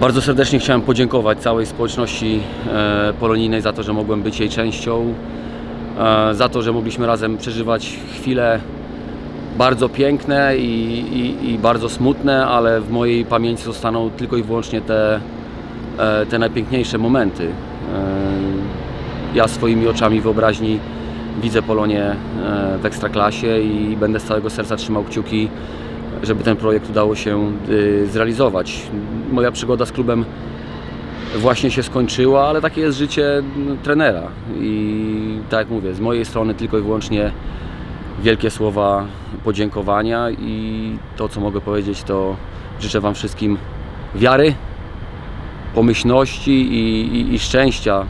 Bardzo serdecznie chciałem podziękować całej społeczności e, polonijnej za to, że mogłem być jej częścią, e, za to, że mogliśmy razem przeżywać chwile bardzo piękne i, i, i bardzo smutne, ale w mojej pamięci zostaną tylko i wyłącznie te, e, te najpiękniejsze momenty. Ja swoimi oczami wyobraźni widzę Polonię w Ekstraklasie i będę z całego serca trzymał kciuki, żeby ten projekt udało się y, zrealizować. Moja przygoda z klubem właśnie się skończyła, ale takie jest życie mm, trenera i tak jak mówię, z mojej strony tylko i wyłącznie wielkie słowa podziękowania i to co mogę powiedzieć to życzę Wam wszystkim wiary, pomyślności i, i, i szczęścia,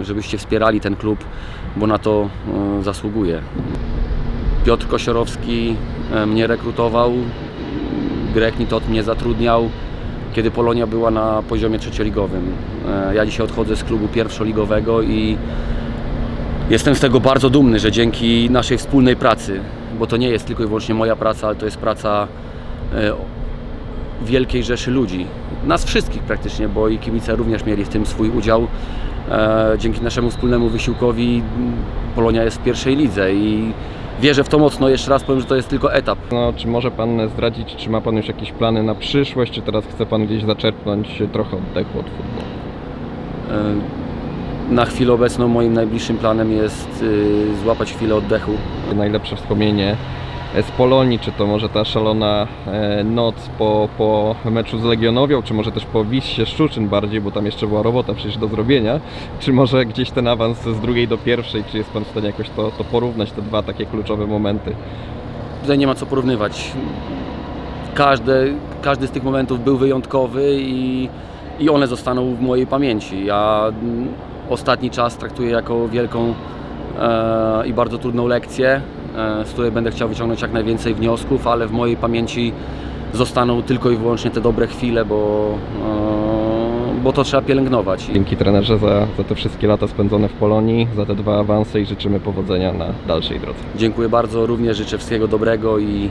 y, żebyście wspierali ten klub, bo na to y, zasługuje. Piotr Kosiorowski e, mnie rekrutował, Greg Nitot mnie zatrudniał, kiedy Polonia była na poziomie trzecioligowym. E, Ja dzisiaj odchodzę z klubu pierwszoligowego i jestem z tego bardzo dumny, że dzięki naszej wspólnej pracy, bo to nie jest tylko i wyłącznie moja praca, ale to jest praca e, wielkiej rzeszy ludzi. Nas wszystkich praktycznie, bo i kibice również mieli w tym swój udział. E, Dzięki naszemu wspólnemu wysiłkowi Polonia jest w pierwszej lidze i wierzę w to mocno. Jeszcze raz powiem, że to jest tylko etap. No, czy może Pan zdradzić, czy ma Pan już jakieś plany na przyszłość, czy teraz chce Pan gdzieś zaczerpnąć trochę oddechu od futbolu? E, Na chwilę obecną moim najbliższym planem jest y, złapać chwilę oddechu. Najlepsze wspomnienie z Polonii, czy to może ta szalona e, noc po, po meczu z Legionowią, czy może też po Wissie Szczuczyn bardziej, bo tam jeszcze była robota przecież do zrobienia, czy może gdzieś ten awans z drugiej do pierwszej, czy jest Pan w stanie jakoś to, to porównać, te dwa takie kluczowe momenty? Tutaj nie ma co porównywać. Każdy, każdy z tych momentów był wyjątkowy i, i one zostaną w mojej pamięci. Ja mm, ostatni czas traktuję jako wielką e, i bardzo trudną lekcję, z której będę chciał wyciągnąć jak najwięcej wniosków, ale w mojej pamięci zostaną tylko i wyłącznie te dobre chwile, bo, e, bo to trzeba pielęgnować. Dzięki trenerze za, za te wszystkie lata spędzone w Polonii, za te dwa awanse i życzymy powodzenia na dalszej drodze. Dziękuję bardzo, również życzę wszystkiego dobrego i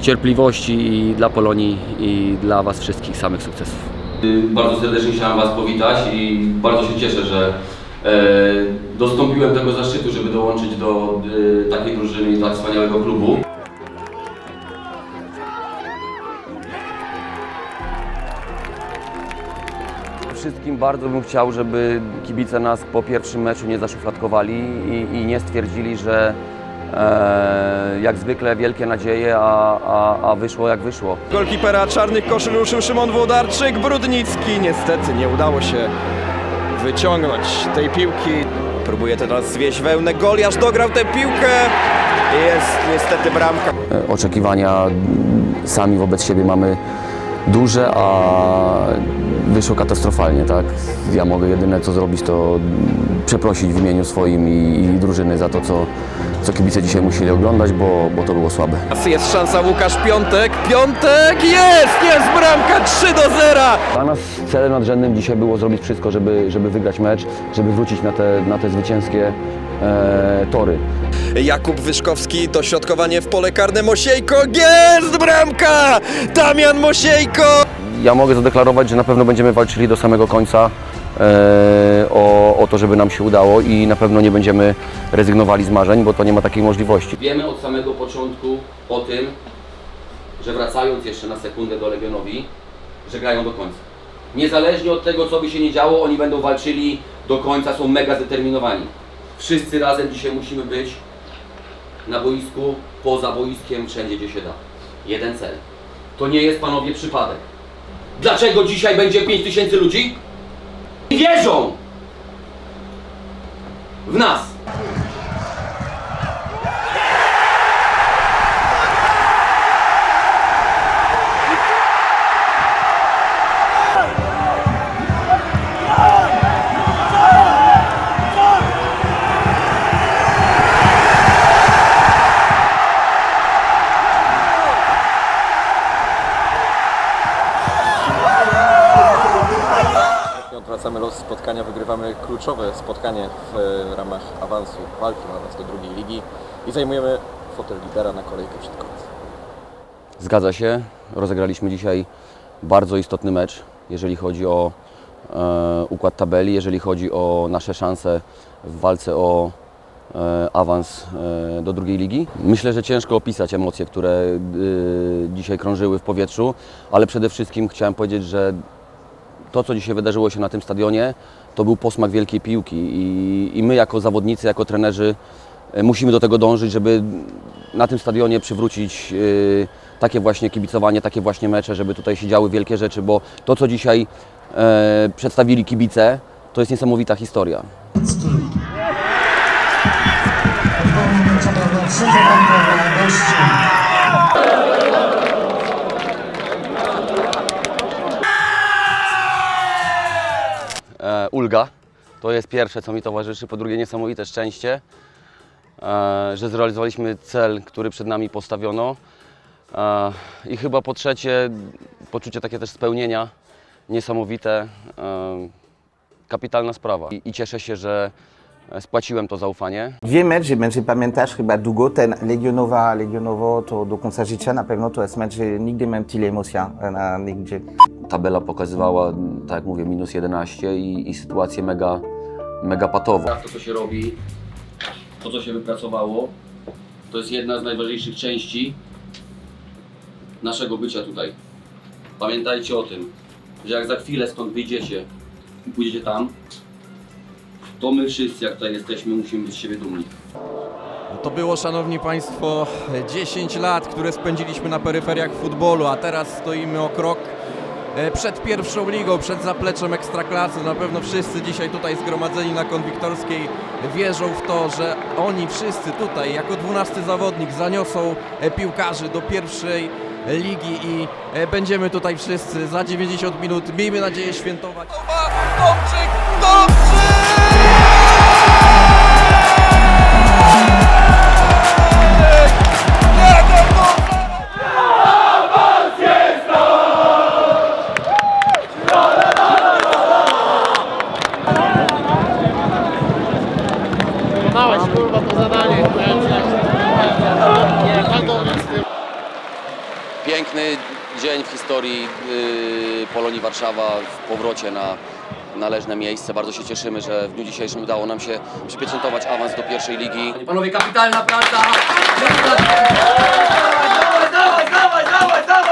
cierpliwości i dla Polonii i dla Was wszystkich samych sukcesów. Bardzo serdecznie chciałem Was powitać i bardzo się cieszę, że e, dostąpiłem tego zaszczytu, żeby dołączyć do e, takiej drużyny i tak wspaniałego klubu. Wszystkim bardzo bym chciał, żeby kibice nas po pierwszym meczu nie zaszufladkowali i, i nie stwierdzili, że e, jak zwykle wielkie nadzieje, a, a, a wyszło jak wyszło. Golkipera czarnych koszy ruszył Szymon Włodarczyk, Brudnicki niestety nie udało się wyciągnąć tej piłki. Próbuje teraz zwieść wełnę, Goliarz dograł tę piłkę. Jest niestety bramka. E, oczekiwania sami wobec siebie mamy duże, a wyszło katastrofalnie, tak? Ja mogę jedyne co zrobić to przeprosić w imieniu swoim i, i drużyny za to, co, co kibice dzisiaj musieli oglądać, bo, bo to było słabe. Jest szansa Łukasz Piątek, Piątek jest, jest bramka 3 do 0. Dla nas celem nadrzędnym dzisiaj było zrobić wszystko, żeby, żeby wygrać mecz, żeby wrócić na te, na te zwycięskie e, tory. Jakub Wyszkowski, dośrodkowanie w pole karne Mosiejko, jest bramka! Damian Mosiejko! Ja mogę zadeklarować, że na pewno będziemy walczyli do samego końca e, o, o to, żeby nam się udało i na pewno nie będziemy rezygnowali z marzeń, bo to nie ma takiej możliwości. Wiemy od samego początku o tym, że wracając jeszcze na sekundę do Legionowi, że grają do końca. Niezależnie od tego, co by się nie działo, oni będą walczyli do końca, są mega zdeterminowani. Wszyscy razem dzisiaj musimy być na boisku, poza boiskiem, wszędzie gdzie się da. Jeden cel. To nie jest panowie przypadek. Dlaczego dzisiaj będzie 5000 ludzi? Wierzą w nas. Odwracamy los spotkania, wygrywamy kluczowe spotkanie w e, ramach awansu, walki o awans do drugiej ligi i zajmujemy fotel lidera na kolejkę przed końcem. Zgadza się. Rozegraliśmy dzisiaj bardzo istotny mecz. jeżeli chodzi o e, układ tabeli, jeżeli chodzi o nasze szanse w walce o e, awans e, do drugiej ligi. Myślę, że ciężko opisać emocje, które e, dzisiaj krążyły w powietrzu, ale przede wszystkim chciałem powiedzieć, że to, co dzisiaj wydarzyło się na tym stadionie, to był posmak wielkiej piłki i, i my jako zawodnicy, jako trenerzy e, musimy do tego dążyć, żeby na tym stadionie przywrócić e, takie właśnie kibicowanie, takie właśnie mecze, żeby tutaj się działy wielkie rzeczy, bo to, co dzisiaj e, przedstawili kibice, to jest niesamowita historia. e, ulga. To jest pierwsze, co mi towarzyszy. Po drugie, niesamowite szczęście, e, że zrealizowaliśmy cel, który przed nami postawiono. E, I chyba po trzecie, poczucie takie też spełnienia, niesamowite, e, kapitalna sprawa. I, cieszę się, że spłaciłem to zaufanie. Dwie mecze będzie pamiętasz chyba długo, ten Legionowa, Legionowo to do końca życia na pewno to jest mecz, że nigdy miałem tyle emocji na nigdzie. Tabela pokazywała, tak jak mówię, minus 11 i, i sytuację mega, mega patową. To, co się robi, to, co się wypracowało, to jest jedna z najważniejszych części naszego bycia tutaj. Pamiętajcie o tym, że jak za chwilę stąd wyjdziecie i pójdziecie tam, to my wszyscy, jak tutaj jesteśmy, musimy być z siebie dumni. To było, szanowni państwo, 10 lat, które spędziliśmy na peryferiach futbolu, a teraz stoimy o krok przed pierwszą ligą, przed zapleczem ekstraklasy. Na pewno wszyscy dzisiaj tutaj zgromadzeni na Konwiktorskiej wierzą w to, że oni wszyscy tutaj, jako 12 zawodnik, zaniosą e, piłkarzy do pierwszej ligi i e, będziemy tutaj wszyscy za 90 minut, miejmy nadzieję, świętować. Tomczyk! Wykonałeś historii yy, Polonii Warszawa w powrocie na należne miejsce. Bardzo się cieszymy, że w dniu dzisiejszym udało nam się przypieczętować awans do pierwszej ligi. Panowie, kapitalna praca! Dawaj, dawaj, dawaj, dawaj, dawaj!